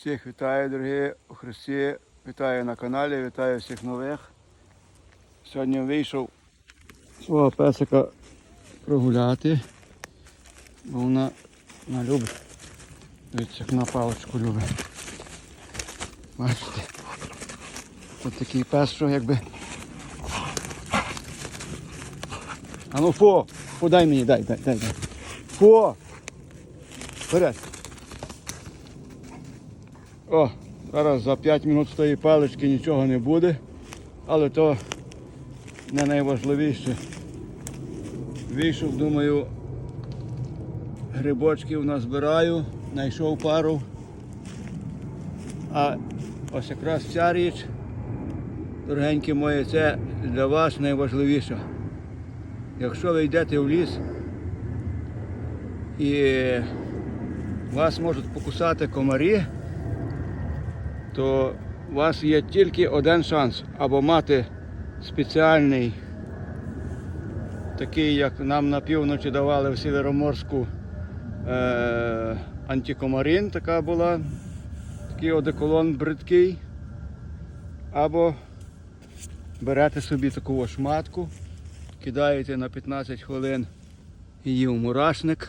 Всіх вітаю, дорогі у Христі. Вітаю на каналі, вітаю всіх нових. Сьогодні вийшов свого песика прогуляти, бо вона, вона любить. Дивіться, як на паличку любить. Бачите? Ось такий пес, що якби. А ну фо! Фо, дай мені, дай, дай, дай, дай. Фо! Вперед! О, зараз за 5 минут з тої палички нічого не буде, але то не найважливіше. Вийшов, думаю, грибочків назбираю, знайшов пару. А ось якраз ця річ, дорогенькі мої, це для вас найважливіше. Якщо ви йдете в ліс і вас можуть покусати комарі, то у вас є тільки один шанс або мати спеціальний, такий, як нам на півночі давали в Сєвєроморську е- антикомарин, така була, такий одеколон бридкий, або берете собі таку шматку, кидаєте на 15 хвилин її в мурашник.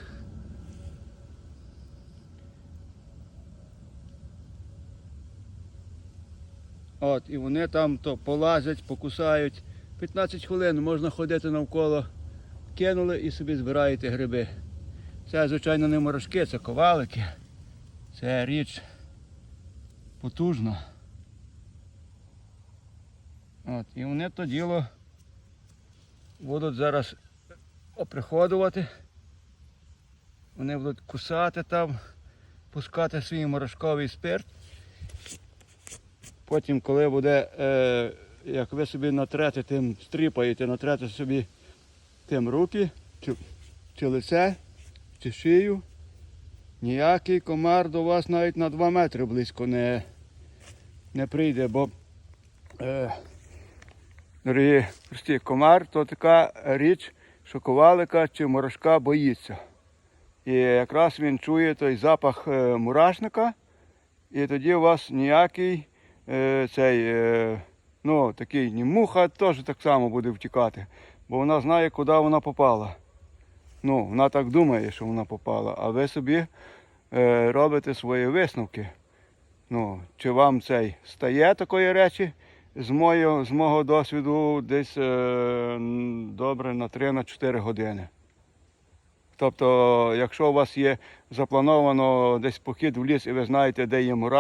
От, і вони там то полазять, покусають. 15 хвилин можна ходити навколо, кинули і собі збираєте гриби. Це, звичайно, не морожки, це ковалики. Це річ потужна. От, і вони то діло будуть зараз оприходувати. Вони будуть кусати там, пускати свій морошковий спирт. Потім, коли буде, е, як ви собі натрете тим, стріпаєте, натрете собі тим руки, чи, чи лице, чи шию, ніякий комар до вас навіть на 2 метри близько не, не прийде, бо е, дорогі прості, комар то така річ, що ковалика чи морошка боїться. І якраз він чує той запах е, мурашника, і тоді у вас ніякий цей, е, ну, такий ні муха теж так само буде втікати, бо вона знає, куди вона попала. Ну, вона так думає, що вона попала, а ви собі е, робите свої висновки. Ну, чи вам цей стає такої речі з, мою, з мого досвіду десь е, добре на 3-4 години. Тобто, якщо у вас є заплановано десь похід в ліс і ви знаєте, де є мура,